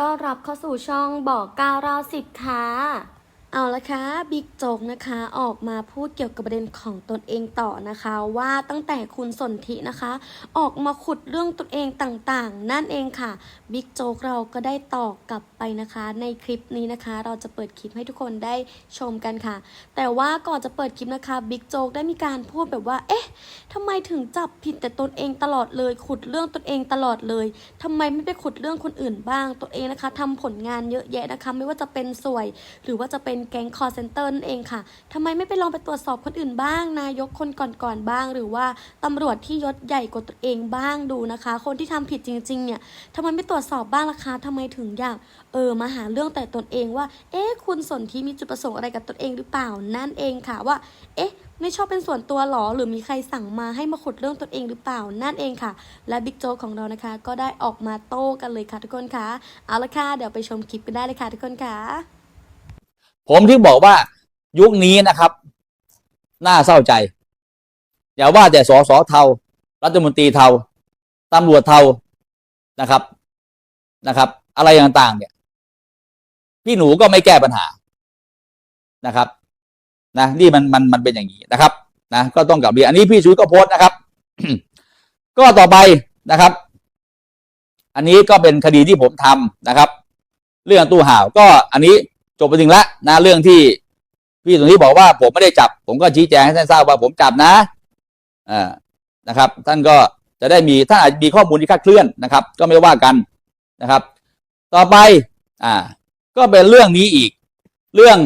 ต้อนรับเข้าสู่ช่องบอกก้าราวสิบค่ะ เอาละค่ะบิ๊กโจ๊กนะคะออกมาพูดเกี่ยวกับประเด็นของตนเองต่อนะคะ ว่าตั้งแต่คุณสนธินะคะ ออกมาขุดเรื่องตนเองต่างๆ นั่นเองค่ะบิ๊กโจ๊กเราก็ได้ตอบกลับไปนะคะ ในคลิปนี้นะคะ เราจะเปิดคลิปให้ทุกคนได้ชมกันค่ะ แต่ว่าก่อนจะเปิดคลิปนะคะบิ๊กโจ๊กได้มีการพูดแบบว่า เอ๊ะทำไมถึงจับผิดแต่ตนเองตลอดเลย ขุดเรื่องตนเองตลอดเลยทำไมไม่ไปขุดเรื่องคนอื่นบ้างตัวเองนะคะทำผลงานเยอะแยะนะคะ ไม่ว่าจะเป็นสวยหรือว่าจะเป็นแก๊งคอร์เซนเตอร์นั่นเองค่ะทำไมไม่ไปลองไปตรวจสอบคนอื่นบ้าง นายกคนก่อนๆบ้าง หรือว่าตำรวจที่ยศใหญ่กว่าตัวเองบ้างดูนะคะ คนที่ทำผิดจริงๆเนี่ยทำไมไม่ตรวจสอบบ้างล่ะคะทำไมถึงอยากเออมาหาเรื่องแต่ตนเองว่า เอ๊ะคุณสนที่มีจุดประสงค์อะไรกับตนเองหรือเปล่านั่นเองค่ะว่า เอ๊ะไม่ชอบเป็นส่วนตัวหรอ หรือมีใครสั่งมาให้มาขุดเรื่องตนเองหรือเปล่า นั่นเองค่ะ และบิ๊กโจ๊กของเรานะคะ ก็ได้ออกมาโต้กันเลยค่ะทุกคนค่ะ เอาละค่ะ เดี๋ยวไปชมคลิปกันได้เลยค่ะทุกคนค่ะ ผมที่บอกว่ายุคนี้นะครับ น่าเศร้าใจ อย่าว่าแต่สสเทา รัฐมนตรีเทาตำรวจเทานะครับนะครับ อะไรต่างๆ เนี่ย พี่หนูก็ไม่แก้ปัญหานะครับ นะนี่มันมันมันเป็นอย่างนี้นะครับนะก็ต้องกลับเรียนอันนี้พี่ชุยก็โพสต์นะครับ ก็ต่อไปนะครับ อันนี้ก็เป็นคดีที่ผมทำนะครับ เรื่องตู้ห่าวก็อันนี้ จบไปถึงแล้วนะเรื่องที่พี่ตรงนี้บอกว่าผมไม่ได้จับ ผมก็ชี้แจงให้ท่านทราบว่าผมจับนะอ่านะครับ ท่านก็จะได้มีท่านอาจจะมีข้อมูลที่คลาดเคลื่อนนะครับ ก็ไม่ว่ากันนะครับ ต่อไปอ่า ก็เป็นเรื่องนี้อีก เรื่อง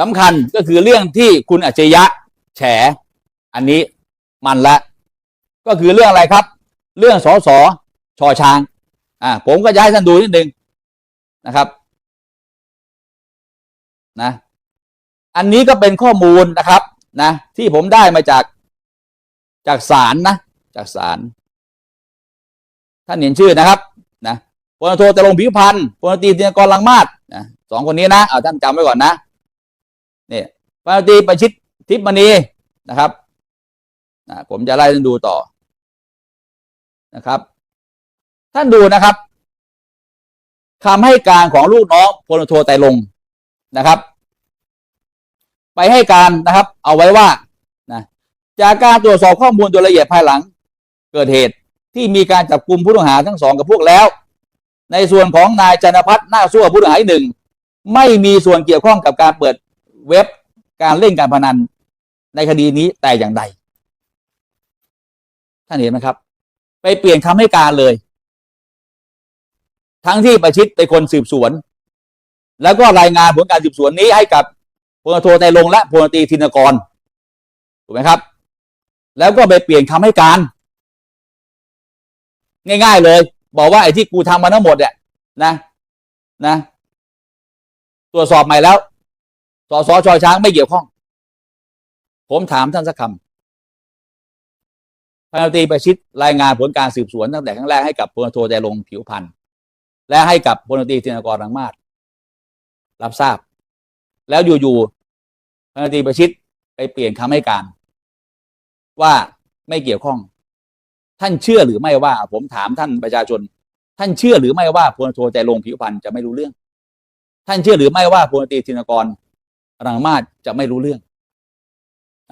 สำคัญก็คือเรื่องที่คุณอัจฉริยะแฉ อันนี้มันละ ก็คือเรื่องอะไรครับ เรื่องสอสอชอช้าง อ่า ผมก็จะให้ท่านดูนิดนึงนะครับ นะ อันนี้ก็เป็นข้อมูลนะครับนะ ที่ผมได้มาจากจากศาลนะ จากศาลท่านเห็นชื่อนะครับนะพลโทตรงผิวพันธ์พลตรีธินกรลังมาศนะสองคนนี้นะเอาท่านจำไว้ก่อนนะนี่พลตีประชิตทิพมณีนะครับนะผมจะไล่ท่านดูต่อนะครับ ท่านดูนะครับคำให้การของลูกน้องพลโทไตลง นะครับ ไปให้การนะครับ เอาไว้ว่านะจากการตรวจสอบข้อมูลโดยละเอียดภายหลัง เกิดเหตุที่มีการจับกลุ่มผู้ต้องหาทั้งสองกับพวกแล้ว ในส่วนของนายจันพัฒน์หน้าซั่วผู้ต้องหาอีกหนึ่งไม่มีส่วนเกี่ยวข้องกับการเปิดเว็บการเล่นการพนัน ในคดีนี้แต่อย่างใดท่านเห็นไหมครับ ไปเปลี่ยนคำให้การเลย ทั้งที่ประชิดเป็นคนสืบสวน แล้วก็รายงานผลการสืบสวนนี้ให้กับพลโทไตรลงและพลตรีธินกรถูกไหมครับ แล้วก็ไปเปลี่ยนคำให้การ ง่าย ๆ เลย บอกว่าไอ้ที่กูทำมาทั้งหมดเนี่ยนะนะ ตรวจสอบใหม่แล้วสสชอช้างไม่เกี่ยวข้อง ผมถามท่านสักคำพันตรีประชิดรายงานผลการสืบสวนตั้งแต่ครั้งแรกให้กับพลโทใจลงผิวพันธ์และให้กับพลตรีธินกรรังมาศ รับทราบ แล้วอยู่ๆพันตรีประชิดไปเปลี่ยนคำให้การ ว่าไม่เกี่ยวข้อง ท่านเชื่อหรือไม่ว่า ผมถามท่านประชาชน ท่านเชื่อหรือไม่ว่าพลโทใจลงผิวพันธ์จะไม่รู้เรื่อง ท่านเชื่อหรือไม่ว่าพลตรีธินกรรังมาศจะไม่รู้เรื่อง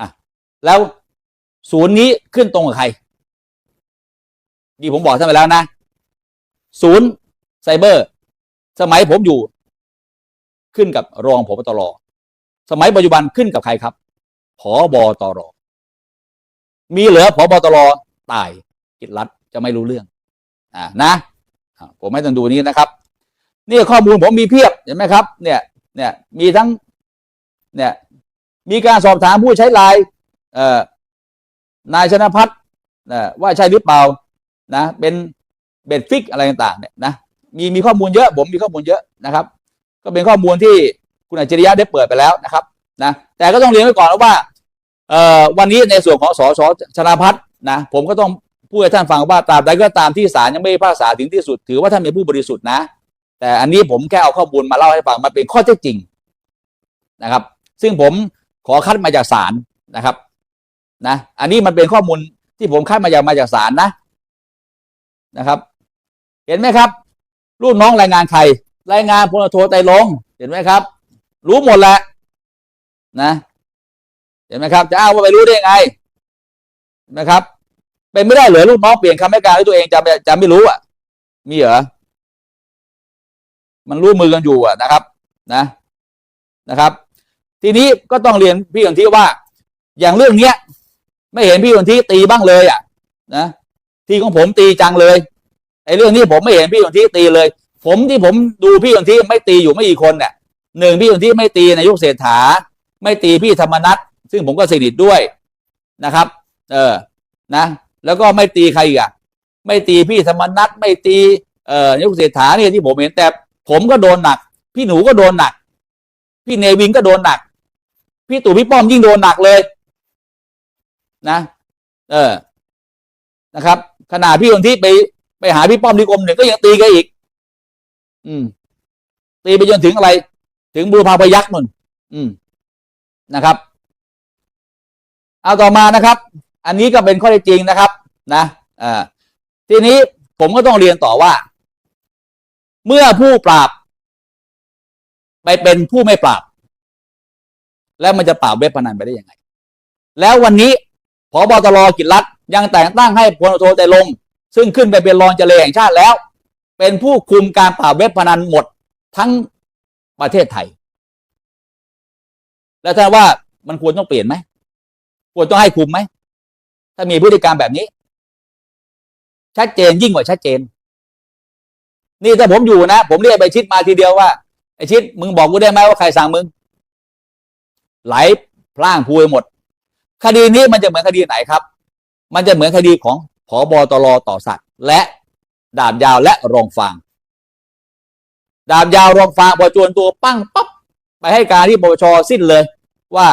อะแล้วศูนย์นี้ขึ้นตรงกับใครนี่ผมบอกท่านไปแล้วนะ ศูนย์ไซเบอร์ สมัยผมอยู่ ขึ้นกับรองผบตรสมัยปัจจุบันขึ้นกับใครครับผอบอตรมีเหลือผอบอตรตายกิจรัฐจะไม่รู้เรื่องอ่านะอ่าผมให้ท่านดูนี้นะครับ นี่ข้อมูลผมมีเพียบเห็นไหมครับ เนี่ยเนี่ยมีทั้งเนี่ยมีการสอบถามผู้ใช้ไลน์เอ่อนายชนะพัฒน์ว่าใช่หรือเปล่านะเป็นเบ็ดฟิกอะไรต่างๆเนี่ยนะมีมีข้อมูลเยอะ ผมมีข้อมูลเยอะนะครับ ก็เป็นข้อมูลที่คุณอัจฉริยะได้เปิดไปแล้วนะครับนะแต่ก็ต้องเรียนไว้ก่อนว่าเอ่อวันนี้ในส่วนของสสชนาพัฒน์นะผมก็ต้องพูดให้ท่านฟังว่าตาบใดก็ตามที่ศาลยังไม่พิพากษาถึงที่สุด ถือว่าท่านเป็นผู้บริสุทธิ์นะ แต่อันนี้ผมแค่เอาข้อมูลมาเล่าให้ฟังมาเป็นข้อเท็จจริงนะครับ ซึ่งผมขอคัดมาจากศาลนะครับนะอันนี้มันเป็นข้อมูลที่ผมคัดมาจากมาจากศาลนะนะครับ เห็นไหมครับลูกน้องรายงานใคร รายงานพลโทไตลงเห็นไหมครับ รู้หมดแหละนะ เห็นไหมครับ จะอ้างว่าไปรู้ได้ยังไงนะครับ เป็นไม่ได้เหรอลูกน้องเปลี่ยนคำให้การให้ตัวเองจะจะไม่รู้อะ มีเหรอมันรู้มือกันอยู่อะนะครับ นะนะครับ ทีนี้ก็ต้องเรียนพี่คนที่ว่า อย่างเรื่องเนี้ย ไม่เห็นพี่คนที่ตีบ้างเลยอะ นะที่ของผมตีจังเลยไอ้เรื่องนี้ผมไม่เห็นพี่คนที่ตีเลย ผมที่ผมดูพี่คนที่ไม่ตีอยู่ไม่กี่คนเนี่ยหนึ่งพี่คนที่ไม่ตีนายกเศรษฐา ไม่ตีพี่ธรรมนัทซึ่งผมก็สนิทด้วยนะครับ เออนะ แล้วก็ไม่ตีใครอีกอะไม่ตีพี่ธรรมนัทไม่ตีเอ่อนายกเศรษฐาเนี่ยที่ผมเห็นแต่ ผมก็โดนหนัก พี่หนูก็โดนหนัก พี่เนวินก็โดนหนัก พี่ตู่พี่ป้อมยิ่งโดนหนักเลย นะ เออนะครับ ขนาดพี่คนที่ไปไปหาพี่ป้อมที่กรมหนึ่งก็ยังตีกันอีก อืม ตีไปจนถึงอะไร ถึงบูรพาพยักษ์นู่น อืมนะครับ เอาต่อมานะครับ อันนี้ก็เป็นข้อเท็จจริงนะครับ นะอ่าทีนี้ผมก็ต้องเรียนต่อว่า เมื่อผู้ปราบ ไปเป็นผู้ไม่ปราบ แล้วมันจะปราบเว็บพนันไปได้ยังไง แล้ววันนี้พอบอตรกิจรัฐยังแต่งตั้งให้พลโทไตรลง ซึ่งขึ้นไปเป็นรองเจรแห่งชาติแล้ว เป็นผู้คุมการปราบเว็บพนันหมดทั้งประเทศไทย แล้วถ้าว่ามันควรต้องเปลี่ยนไหมควรต้องให้คุมไหม ถ้ามีพฤติกรรมแบบนี้ ชัดเจนยิ่งกว่าชัดเจน นี่ถ้าผมอยู่นะ ผมเรียกไปชิดมาทีเดียวว่าไอชิดมึงบอกกูได้ไหมว่าใครสั่งมึง ไหลพล่างพูไปหมด คดีนี้มันจะเหมือนคดีไหนครับ มันจะเหมือนคดีของผอบตรต่อสัตว์ และ ดาบยาวและรองฟาง ดาบยาวรองฟางพอจวนตัวปั้งปั๊บไปให้การที่ปปชสิ้นเลย ว่า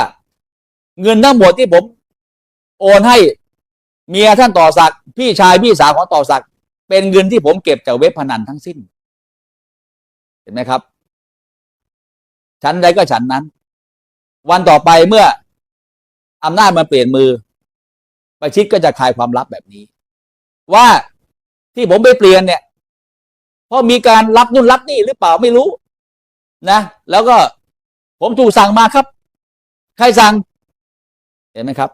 เงินทั้งหมดที่ผม โอนให้เมียท่านต่อศักดิ์พี่ชายพี่สาวของต่อศักดิ์เป็นเงินที่ผมเก็บจากเว็บพนันทั้งสิ้น เห็นไหมครับฉันใดก็ฉันนั้น วันต่อไปเมื่ออำนาจมันเปลี่ยนมือ ประชิดก็จะคลายความลับแบบนี้ ว่า ที่ผมไปเปลี่ยนเนี่ย เพราะมีการรับนู่นรับนี่หรือเปล่าไม่รู้ นะ แล้วก็ผมถูกสั่งมาครับ ใครสั่ง เห็นไหมครับ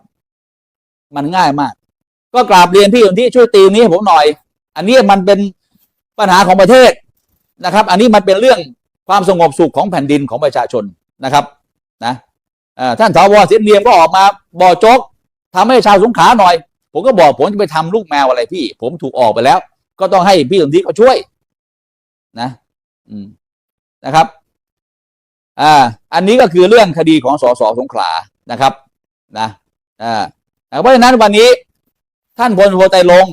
มันง่ายมาก ก็กราบเรียนพี่คนที่ช่วยตีนี้ให้ผมหน่อย อันนี้มันเป็นปัญหาของประเทศนะครับ อันนี้มันเป็นเรื่องความสงบสุขของแผ่นดินของประชาชนนะครับนะอ่าท่านสวเสียเนียมก็ออกมาบอกโจกทำให้ชาวสงขลาหน่อย ผมก็บอกผมจะไปทำลูกแมวอะไรพี่ ผมถูกออกไปแล้ว ก็ต้องให้พี่สนธิเขาช่วย นะ อืมนะครับ อ่า อันนี้ก็คือเรื่องคดีของสสสงขลานะครับ นะอ่าเพราะฉะนั้นวันนี้ ท่านพลโทไตลง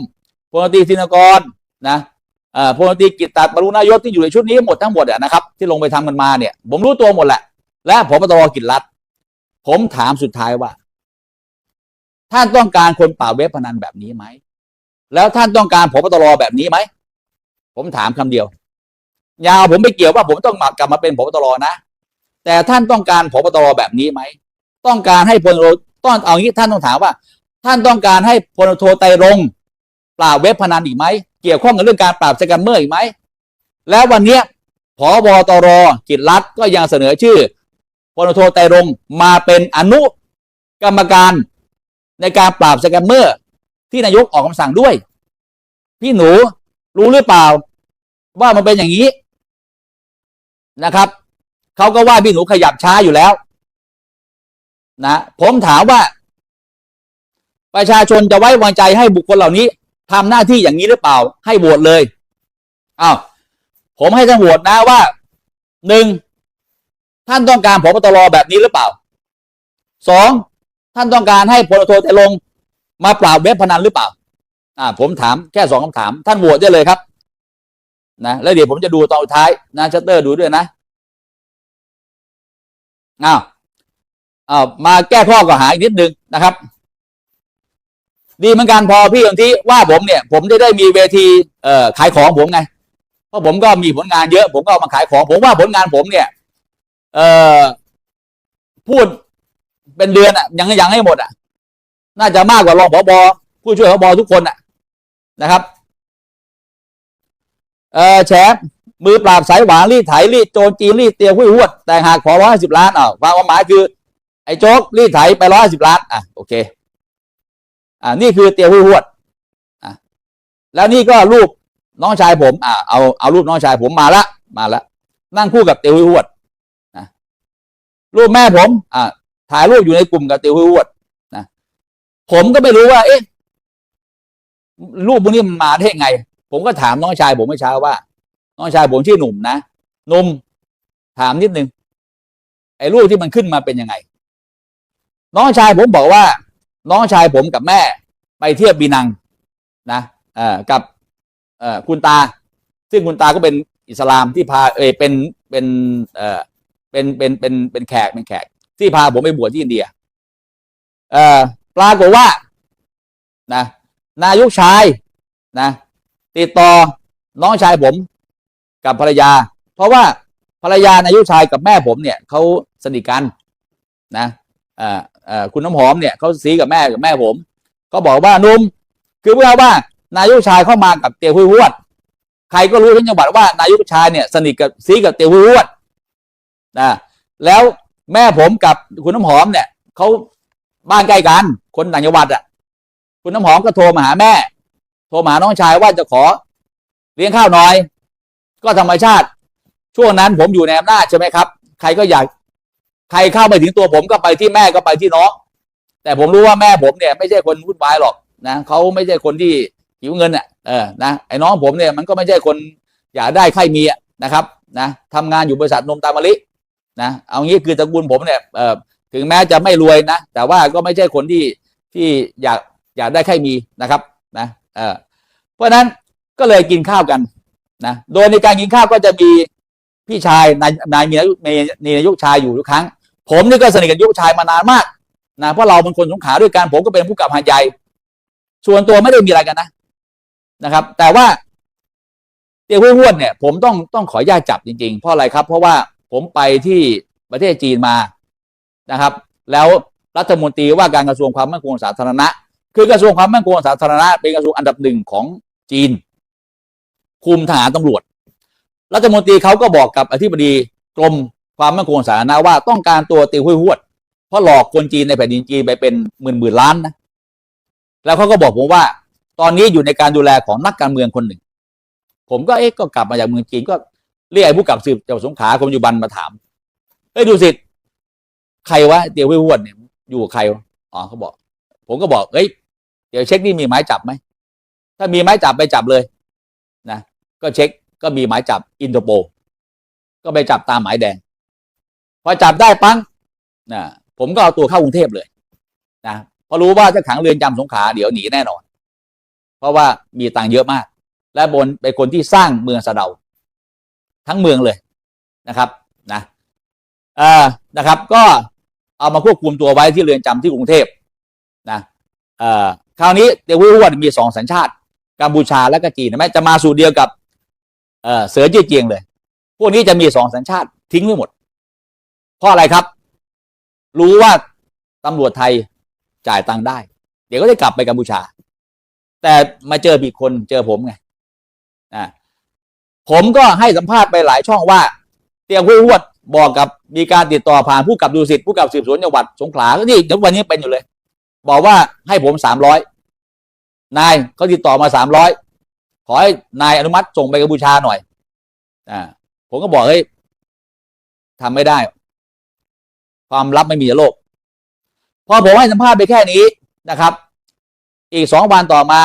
พลตรีธินกรนะอ่าพลตรีกิตตัดบรรลุนายศที่อยู่ในชุดนี้หมดทั้งหมดอะนะครับ ที่ลงไปทำมันมาเนี่ย ผมรู้ตัวหมดแหละ และพบตรกิจรัฐผมถามสุดท้ายว่า ท่านต้องการคนป่าเว็บพนันแบบนี้ไหม แล้วท่านต้องการพบตรแบบนี้ไหม ผมถามคำเดียว ยาวผมไม่เกี่ยวว่าผมต้องมากลับมาเป็นพบตรนะ แต่ท่านต้องการพบตรแบบนี้ไหม ต้องการให้พลโทต้องเอางี้ท่านต้องถามว่า ท่านต้องการให้พลโทไตรงปราบเว็บพนันอีกไหม เกี่ยวข้องกับเรื่องการปราบสแกมเมอร์อีกไหม แล้ววันเนี้ยผบตรกิจรัฐก็ยังเสนอชื่อพลโทไตรงมาเป็นอนุกรรมการในการปราบสแกมเมอร์ ที่นายกออกคำสั่งด้วย พี่หนูรู้หรือเปล่า ว่ามันเป็นอย่างนี้นะครับเขาก็ว่าพี่หนูขยับช้าอยู่แล้ว นะผมถามว่า ประชาชนจะไว้วางใจให้บุคคลเหล่านี้ทำหน้าที่อย่างนี้หรือเปล่า ให้โหวตเลยอ้าวผมให้ท่านโหวตนะว่าหนึ่งท่านต้องการผบตรแบบนี้หรือเปล่าสองท่านต้องการให้พลโทไตลง มาปราบเว็บพนันหรือเปล่า อ่า ผมถามแค่สองคำถาม ท่านโหวตได้เลยครับ นะแล้วเดี๋ยวผมจะดูตอนท้ายนะชัตเตอร์ดูด้วยนะอ้าวอ้าวมาแก้ข้อกล่าวหาอีกนิดนึงนะครับ ดีเหมือนกันพอพี่คนที่ว่าผมเนี่ย ผมได้ได้มีเวทีเอ่อขายของผมไงเพราะผมก็มีผลงานเยอะ ผมก็เอามาขายของผมว่าผลงานผมเนี่ย เอ่อพูดเป็นเดือนอะยังยังให้หมดอะ น่าจะมากกว่ารองผบผู้ช่วยผบทุกคนะนะครับเออแฉมือปราบสายหวานรีดไถรีดโจรจีนรีดเตียวหุ้ยหวด แต่หากขอร้อยสิบล้านอ้าวความหมายคือ ไอ้โจ๊กรีดไถไปร้อยสิบล้านอะโอเค อ่านี่คือเตียวหุ้ยหวดอะแล้วนี่ก็รูปน้องชายผมอ่าเอาเอารูปน้องชายผมมาละมาละนั่งคู่กับเตียวหุ้ยหวดนะรูปแม่ผมอ่าถ่ายรูปอยู่ในกลุ่มกับเตียวหุ้ยหวด ผมก็ไม่รู้ว่า เอ๊ะรูปพวกนี้มันมาได้ไง ผมก็ถามน้องชายผมเมื่อเช้าว่า น้องชายผมชื่อหนุ่มนะหนุ่มถามนิดนึงไอ้รูปที่มันขึ้นมาเป็นยังไง น้องชายผมบอกว่า น้องชายผมกับแม่ ไปเที่ยวปีนังนะเอ่อกับเอ่อคุณตา ซึ่งคุณตาก็เป็นอิสลามที่พาเออเป็นเป็นเอ่อเป็นเป็นเป็นเป็นแขกเป็นแขก ที่พาผมไปบวชที่อินเดีย เอ่อ ปรากฏว่านะนายกชายนะติดต่อน้องชายผมกับภรรยา เพราะว่าภรรยานายกชายกับแม่ผมเนี่ยเขาสนิทกันนะเอ่อเอ่อคุณน้ำหอมเนี่ยเขาซีกับแม่กับแม่ผม ก็บอกว่านุ่มคือเพื่อว่านายกชายเข้ามากับเตียวหุยหวด ใครก็รู้ทั้งจังหวัดว่านายกชายเนี่ยสนิทกับซีกับเตียวหุยหวดนะแล้วแม่ผมกับคุณน้ำหอมเนี่ยเขา บ้านใกล้กัน คนต่างจังหวัดอะ คุณน้ำหอมก็โทรมาหาแม่ โทรมาหาน้องชายว่าจะขอ เลี้ยงข้าวหน่อย ก็ธรรมชาติ ช่วงนั้นผมอยู่ในอำนาจใช่ไหมครับ ใครก็อยาก ใครเข้าไปถึงตัวผมก็ไปที่แม่ก็ไปที่น้องแต่ผมรู้ว่าแม่ผมเนี่ยไม่ใช่คนวุ่นวายหรอกนะเขาไม่ใช่คนที่หิวเงินอะเออนะไอ้น้องผมเนี่ยมันก็ไม่ใช่คนอยากได้ใครมีอะนะครับนะทำงานอยู่บริษัทนมตามะลินะเอางี้คือตระกูลผมเนี่ยเออ ถึงแม้จะไม่รวยนะ แต่ว่าก็ไม่ใช่คนที่ที่อยากอยากได้ใครมีนะครับนะเออเพราะฉะนั้นก็เลยกินข้าวกันนะโดยในการกินข้าวก็จะมีพี่ชายนายนายมีนายมีมีนายกชายอยู่ทุกครั้ง ผมนี่ก็สนิทกับนายกชายมานานมากนะเพราะเราเป็นคนสงขาด้วยกันผมก็เป็นผู้กับหาใหญ่ส่วนตัวไม่ได้มีอะไรกันนะนะครับ แต่ว่าเตี้ยวห้วนเนี่ย ผมต้องต้องขอญาตจับจริงๆ เพราะอะไรครับ เพราะว่าผมไปที่ประเทศจีนมา นะครับ แล้วรัฐมนตรีว่าการกระทรวงความมั่นคงสาธารณะ คือกระทรวงความมั่นคงสาธารณะ เป็นกระทรวงอันดับหนึ่งของจีน คุมทหารตำรวจ รัฐมนตรีเขาก็บอกกับอธิบดีกรมความมั่นคงสาธารณะว่าต้องการตัวตียวห้วยหวด เพราะหลอกคนจีนในแผ่นดินจีนไปเป็นหมื่นหมื่นล้านนะแล้วเขาก็บอกผมว่า ตอนนี้อยู่ในการดูแลของนักการเมืองคนหนึ่ง ผมก็เอ๊ะก็กลับมาจากเมืองจีนก็เรียกไอ้ผู้กำกับสืบจังหวัดสงขลาคนปัจจุบันมาถามเฮ้ยดูสิ ใครวะเตียวห้วยหวดเนี่ยอยู่กับใครวะอ๋อเขาบอก ผมก็บอกเฮ้ยเดี๋ยวเช็คนี่มีหมายจับไหมถ้ามีหมายจับไปจับเลยนะก็เช็คก็มีหมายจับอินเตอร์โปก็ไปจับตามหมายแดง พอจับได้ปั้งนะผมก็เอาตัวเข้ากรุงเทพเลยนะเพราะรู้ว่าถ้าขังเรือนจำสงขาเดี๋ยวหนีแน่นอน เพราะว่ามีตังค์เยอะมาก และบนเป็นคนที่สร้างเมืองสะเดา ทั้งเมืองเลยนะครับนะอ่านะครับ ก็ เอามาควบคุมตัวไว้ที่เรือนจำที่กรุงเทพนะคราวนี้เตียวหุ้วนมีสองสัญชาติกัมพูชาและก็จีนไหมจะมาสู่เดียวกับเสือเจี้ยเจียงเลย พวกนี้จะมีสองสัญชาติทิ้งไว้หมด เพราะอะไรครับ รู้ว่าตำรวจไทยจ่ายตังค์ได้ เดี๋ยวก็ได้กลับไปกัมพูชา แต่มาเจอผิดคนเจอผมไงอ่าผมก็ให้สัมภาษณ์ไปหลายช่องว่า เตียงห้วยหวด บอกกับมีการติดต่อผ่านผู้กับดูสิทธิ์ผู้กับสืบสวนจังหวัดสงขลาก็นี่เดี๋ยววันนี้เป็นอยู่เลย บอกว่าให้ผมสามร้อยนายเขาติดต่อมาสามร้อยขอให้นายอนุมัติส่งไปกัมพูชาหน่อยอ่าผมก็บอกเฮ้ยทำไม่ได้ ความลับไม่มีในโลก พอผมให้สัมภาษณ์ไปแค่นี้นะครับ อีกสองวันต่อมา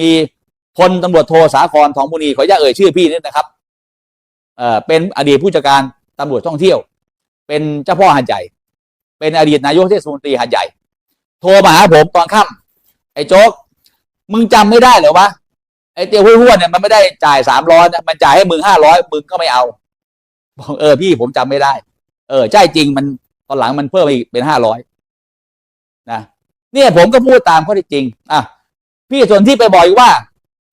มีพลตำรวจโทสาครทองมุนีขออนุญาตเอ่ยชื่อพี่นี่นะครับเอ่อเป็นอดีตผู้จัดการ ตำรวจท่องเที่ยว เป็นเจ้าพ่อหัดใหญ่ เป็นอดีตนายกเทศมนตรีหัดใหญ่ โทรมาหาผมตอนค่ำไอ้โจ๊กมึงจำไม่ได้เหรอวะไอ้เตียวห้วยๆเนี่ยมันไม่ได้จ่ายสามร้อยมันจ่ายให้มึงห้าร้อยมึงก็ไม่เอาบอกเออพี่ผมจำไม่ได้ เออใช่จริงมันตอนหลังมันเพิ่มอีกเป็นห้าร้อยนะเนี่ยผมก็พูดตามข้อท็จจริงอะพี่ส่วนที่ไปบอกว่า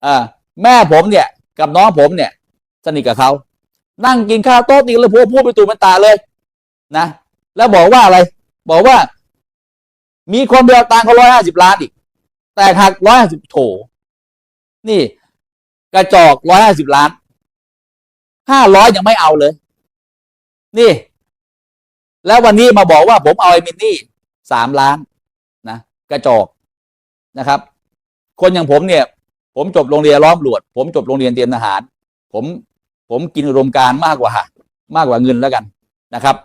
เออแม่ผมเนี่ย กับน้องผมเนี่ย สนิทกับเขา นั่งกินข้าวโต๊ะติกันเลยพูดพูดไปตูมันตาเลย นะ แล้วบอกว่าอะไร บอกว่า มีคนไปเอาตังเขาร้อยห้าสิบล้านอีก แต่หักร้อยห้าสิบโถ นี่ กระจอกร้อยห้าสิบล้านห้าร้อยยังไม่เอาเลย นี่ แล้ววันนี้มาบอกว่าผมเอาไอ้มินนี่สามล้านนะกระจอกนะครับ คนอย่างผมเนี่ย ผมจบโรงเรียนล้อมหลวด ผมจบโรงเรียนเตรียมทหาร ผม ผมกินอุดมการมากกว่า มากกว่าเงินแล้วกันนะครับ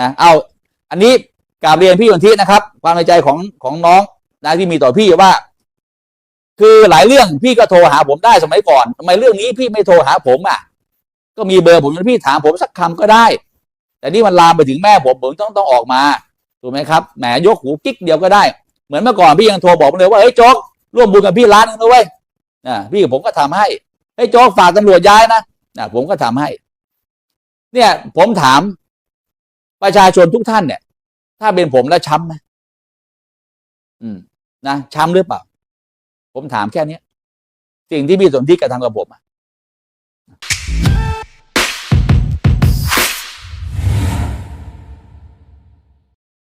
นะเอาอันนี้กาบเรียนพี่วันทีนะครับ ความในใจของของน้องนะที่มีต่อพี่ว่า คือหลายเรื่องพี่ก็โทรหาผมได้สมัยก่อนทำไมเรื่องนี้พี่ไม่โทรหาผมอะ ก็มีเบอร์ผมพี่ถามผมสักคำก็ได้ แต่นี่มันลามไปถึงแม่ผมผมต้องต้องออกมาถูกไหมครับแหมยกหูกิ๊กเดียวก็ได้ เหมือนเมื่อก่อนพี่ยังโทรบอกผมเลยว่าเฮ้ยโจ๊กร่วมบุญกับพี่ร้านหนึงนะเว้ยนะพี่กับผมก็ทำให้เฮ้ยโจ๊กฝากตำรวจย้ายนะ นะผมก็ทำให้ เนี่ย ผมถามประชาชนทุกท่านเนี่ย ถ้าเป็นผมแล้วช้ำไหมอืม นะช้ำหรือเปล่า ผมถามแค่เนี้ย สิ่งที่พี่สนทิกระทำกับผมอะ